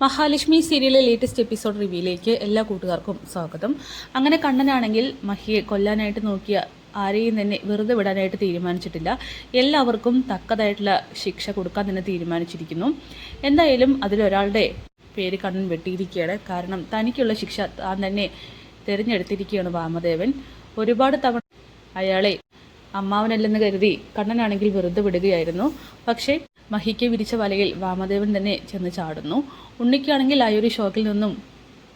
മഹാലക്ഷ്മി സീരിയലിലെ latest episode റിവ്യൂയിലേക്ക് എല്ലാ കൂട്ടുകാർക്കും സ്വാഗതം. അങ്ങനെ കണ്ണനാണെങ്കിൽ മഹിയെ കൊല്ലാനായിട്ട് നോക്കിയ ആരെയും തന്നെ വെറുതെ വിടാനായിട്ട് തീരുമാനിച്ചിട്ടില്ല. എല്ലാവർക്കും തക്കതായിട്ടുള്ള ശിക്ഷ കൊടുക്കാൻ തന്നെ തീരുമാനിച്ചിരിക്കുന്നു. എന്തായാലും അതിലൊരാളുടെ പേര് കണ്ണൻ വെട്ടിയിരിക്കുകയാണ്. കാരണം തനിക്കുള്ള ശിക്ഷ താൻ തന്നെ തിരഞ്ഞെടുത്തിരിക്കുകയാണ് വാമദേവൻ. ഒരുപാട് തവണ അയാളെ അമ്മാവനല്ലെന്ന് കരുതി കണ്ണനാണെങ്കിൽ വെറുതെ വിടുകയായിരുന്നു. പക്ഷേ മഹിക്ക് വിരിച്ച വലയിൽ വാമദേവൻ തന്നെ ചെന്ന് ചാടുന്നു. ഉണ്ണിക്കാണെങ്കിൽ ആ ഒരു ഷോക്കിൽ നിന്നും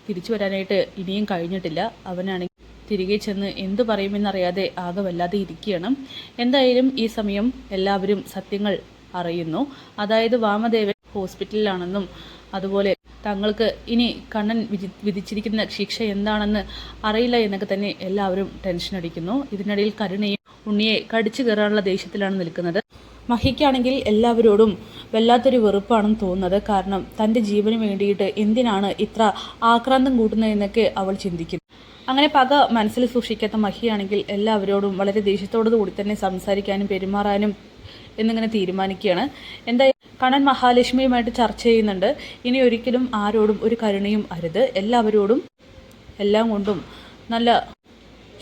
തിരിച്ചു വരാനായിട്ട് ഇനിയും കഴിഞ്ഞിട്ടില്ല. അവനാണെങ്കിൽ തിരികെ ചെന്ന് എന്തു പറയുമെന്നറിയാതെ ആകെ വല്ലാതെ ഇരിക്കുകയാണ്. എന്തായാലും ഈ സമയം എല്ലാവരും സത്യങ്ങൾ അറിയുന്നു. അതായത് വാമദേവൻ ഹോസ്പിറ്റലിലാണെന്നും അതുപോലെ തങ്ങൾക്ക് ഇനി കണ്ണൻ വിധി വിധിച്ചിരിക്കുന്ന ശിക്ഷ എന്താണെന്ന് അറിയില്ല എന്നൊക്കെ തന്നെ എല്ലാവരും ടെൻഷൻ അടിക്കുന്നു. ഇതിനിടയിൽ കരുണയും ഉണ്ണിയെ കടിച്ചു കയറാനുള്ള ദേഷ്യത്തിലാണ് നിൽക്കുന്നത്. മഹിക്കാണെങ്കിൽ എല്ലാവരോടും വല്ലാത്തൊരു വെറുപ്പാണെന്ന് തോന്നുന്നത്. കാരണം തന്റെ ജീവന് വേണ്ടിയിട്ട് എന്തിനാണ് ഇത്ര ആക്രാന്തം കൂട്ടുന്നതെന്നൊക്കെ അവൾ ചിന്തിക്കുന്നു. അങ്ങനെ പക മനസ്സിൽ സൂക്ഷിക്കാത്ത മഹിയാണെങ്കിൽ എല്ലാവരോടും വളരെ ദേഷ്യത്തോടു കൂടി തന്നെ സംസാരിക്കാനും പെരുമാറാനും എന്നിങ്ങനെ തീരുമാനിക്കുകയാണ്. എന്താ കണ്ണൻ മഹാലക്ഷ്മിയുമായിട്ട് ചർച്ച ചെയ്യുന്നുണ്ട്. ഇനി ഒരിക്കലും ആരോടും ഒരു കരുണയും അരുത്. എല്ലാവരോടും എല്ലാം കൊണ്ടും നല്ല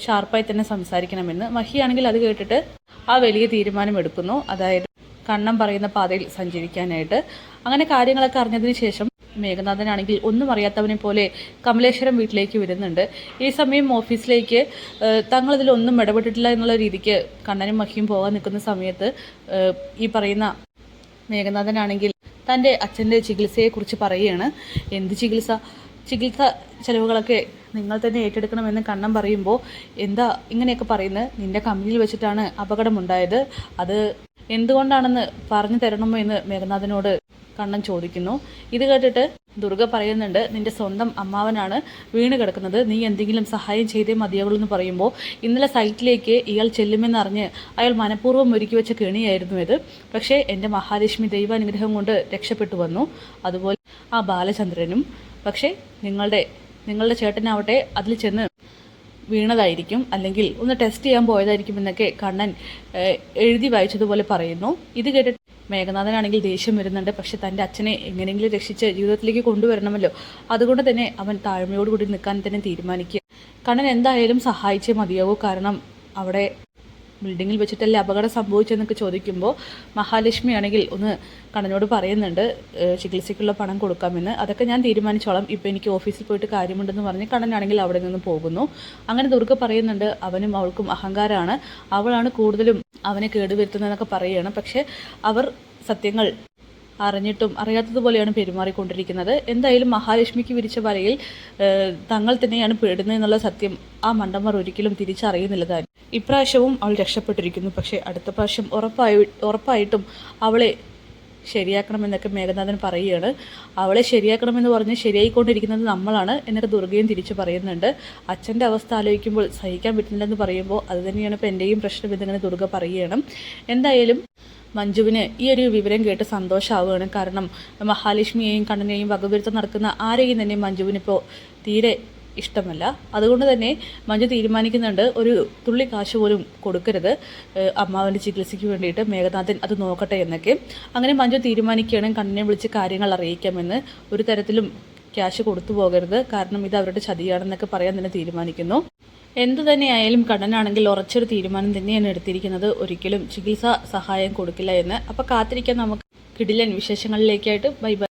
ഷാർപ്പായി തന്നെ സംസാരിക്കണമെന്ന്. മഹിയാണെങ്കിൽ അത് കേട്ടിട്ട് ആ വലിയ തീരുമാനമെടുക്കുന്നു അതായത് കണ്ണം പറയുന്ന പാതയിൽ സഞ്ചരിക്കാനായിട്ട്. അങ്ങനെ കാര്യങ്ങളൊക്കെ അറിഞ്ഞതിന് ശേഷം മേഘനാഥനാണെങ്കിൽ ഒന്നും അറിയാത്തവനെ പോലെ കമലേശ്വരം വീട്ടിലേക്ക് വരുന്നുണ്ട്. ഈ സമയം ഓഫീസിലേക്ക് തങ്ങളിതിലൊന്നും ഇടപെട്ടിട്ടില്ല എന്നുള്ള രീതിക്ക് കണ്ണനും മഹിയും പോകാൻ നിൽക്കുന്ന സമയത്ത് ഈ പറയുന്ന മേഘനാഥനാണെങ്കിൽ തന്റെ അച്ഛന്റെ ചികിത്സയെക്കുറിച്ച് പറയുകയാണ്. എന്ത് ചികിത്സ? ചികിത്സ ചെലവുകളൊക്കെ നിങ്ങൾ തന്നെ ഏറ്റെടുക്കണമെന്ന് കണ്ണം പറയുമ്പോൾ എന്താ ഇങ്ങനെയൊക്കെ പറയുന്നത്? നിന്റെ കമ്പനിയിൽ വെച്ചിട്ടാണ് അപകടമുണ്ടായത്. അത് എന്തുകൊണ്ടാണെന്ന് പറഞ്ഞു തരണമോ എന്ന് മേഘനാഥനോട് കണ്ണൻ ചോദിക്കുന്നു. ഇത് കേട്ടിട്ട് ദുർഗ പറയുന്നുണ്ട് നിന്റെ സ്വന്തം അമ്മാവനാണ് വീണ് കിടക്കുന്നത്. നീ എന്തെങ്കിലും സഹായം ചെയ്തേ മതിയാവുള്ളൂ എന്ന് പറയുമ്പോൾ ഇന്നലെ സൈറ്റിലേക്ക് ഇയാൾ ചെല്ലുമെന്നറിഞ്ഞ് അയാൾ മനഃപൂർവം ഒരുക്കി വെച്ച കെണിയായിരുന്നു ഇത്. പക്ഷേ എന്റെ മഹാലക്ഷ്മി ദൈവാനുഗ്രഹം കൊണ്ട് രക്ഷപ്പെട്ടു വന്നു. അതുപോലെ ആ ബാലചന്ദ്രനും. പക്ഷേ നിങ്ങളുടെ നിങ്ങളുടെ ചേട്ടനാവട്ടെ അതിൽ ചെന്ന് വീണതായിരിക്കും. അല്ലെങ്കിൽ ഒന്ന് ടെസ്റ്റ് ചെയ്യാൻ പോയതായിരിക്കും എന്നൊക്കെ കണ്ണൻ എഴുതി വായിച്ചതുപോലെ പറയുന്നു. ഇത് കേട്ടിട്ട് മേഘനാഥനാണെങ്കിൽ ദേഷ്യം വരുന്നുണ്ട്. പക്ഷെ തന്റെ അച്ഛനെ എങ്ങനെയെങ്കിലും രക്ഷിച്ച് ജീവിതത്തിലേക്ക് കൊണ്ടുവരണമല്ലോ. അതുകൊണ്ട് തന്നെ അവൻ താഴ്മയോടുകൂടി നിൽക്കാൻ തന്നെ തീരുമാനിക്കുക. കണ്ണൻ എന്തായാലും സഹായിച്ചേ മതിയാവൂ. കാരണം അവിടെ ബിൽഡിങ്ങിൽ വെച്ചിട്ടല്ലേ അപകടം സംഭവിച്ചെന്നൊക്കെ ചോദിക്കുമ്പോൾ മഹാലക്ഷ്മി ആണെങ്കിൽ ഒന്ന് കണ്ണനോട് പറയുന്നുണ്ട് ചികിത്സയ്ക്കുള്ള പണം കൊടുക്കാമെന്ന്. അതൊക്കെ ഞാൻ തീരുമാനിച്ചോളാം. ഇപ്പോൾ എനിക്ക് ഓഫീസിൽ പോയിട്ട് കാര്യമുണ്ടെന്ന് പറഞ്ഞ് കണ്ണനാണെങ്കിൽ അവിടെ നിന്ന് പോകുന്നു. അങ്ങനെ ദുർഗ പറയുന്നുണ്ട് അവനും അവൾക്കും അഹങ്കാരമാണ് അവളാണ് കൂടുതലും അവനെ കേടുവരുത്തുന്നതെന്നൊക്കെ പറയുകയാണ്. പക്ഷേ അവർ സത്യങ്ങൾ അറിഞ്ഞിട്ടും അറിയാത്തതുപോലെയാണ് പെരുമാറിക്കൊണ്ടിരിക്കുന്നത്. എന്തായാലും മഹാലക്ഷ്മിക്ക് വിരിച്ച വലയിൽ തങ്ങൾ തന്നെയാണ് പെടുന്നത് എന്നുള്ള സത്യം ആ മണ്ടന്മാർ ഒരിക്കലും തിരിച്ചറിയുന്നില്ല താൻ. ഇപ്രാവശ്യവും അവൾ രക്ഷപ്പെട്ടിരിക്കുന്നു. പക്ഷേ അടുത്ത പ്രാവശ്യം ഉറപ്പായി ഉറപ്പായിട്ടും അവളെ ശരിയാക്കണമെന്നൊക്കെ മേഘനാഥൻ പറയുകയാണ്. അവളെ ശരിയാക്കണമെന്ന് പറഞ്ഞ് ശരിയായിക്കൊണ്ടിരിക്കുന്നത് നമ്മളാണ് എന്നൊക്കെ ദുർഗയും തിരിച്ചു പറയുന്നുണ്ട്. അച്ഛന്റെ അവസ്ഥ ആലോചിക്കുമ്പോൾ സഹിക്കാൻ പറ്റുന്നില്ലെന്ന് പറയുമ്പോൾ അത് തന്നെയാണ് ഇപ്പോൾ എന്റെയും പ്രശ്നം എന്നിങ്ങനെ ദുർഗ പറയുകയാണ്. എന്തായാലും മഞ്ജുവിന് ഈ ഒരു വിവരം കേട്ട് സന്തോഷമാവുകയാണ് കാരണം മഹാലക്ഷ്മിയെയും കണ്ണനെയും വകവരുത്തം നടക്കുന്ന ആരെയും തന്നെ മഞ്ജുവിനിപ്പോൾ തീരെ ഇഷ്ടമല്ല. അതുകൊണ്ട് തന്നെ മഞ്ജു തീരുമാനിക്കുന്നുണ്ട് ഒരു തുള്ളി കാശ് പോലും കൊടുക്കരുത്. അമ്മാവന്റെ ചികിത്സയ്ക്ക് വേണ്ടിയിട്ട് മേഘനാഥൻ അത് നോക്കട്ടെ എന്നൊക്കെ. അങ്ങനെ മഞ്ജു തീരുമാനിക്കുകയാണ് കണ്ണിനെ വിളിച്ച് കാര്യങ്ങൾ അറിയിക്കാമെന്ന് ഒരു തരത്തിലും ക്യാഷ് കൊടുത്തു പോകരുത്. കാരണം ഇത് അവരുടെ ചതിയാണെന്നൊക്കെ പറയാൻ തന്നെ തീരുമാനിക്കുന്നു. എന്തു തന്നെയായാലും കണ്ണനാണെങ്കിൽ ഉറച്ചൊരു തീരുമാനം തന്നെയാണ് എടുത്തിരിക്കുന്നത്. ഒരിക്കലും ചികിത്സാ സഹായം കൊടുക്കില്ല എന്ന്. അപ്പോൾ കാത്തിരിക്കാൻ നമുക്ക്. കിടിലൻ വിശേഷങ്ങളിലേക്കായിട്ട് ബൈ ബൈ.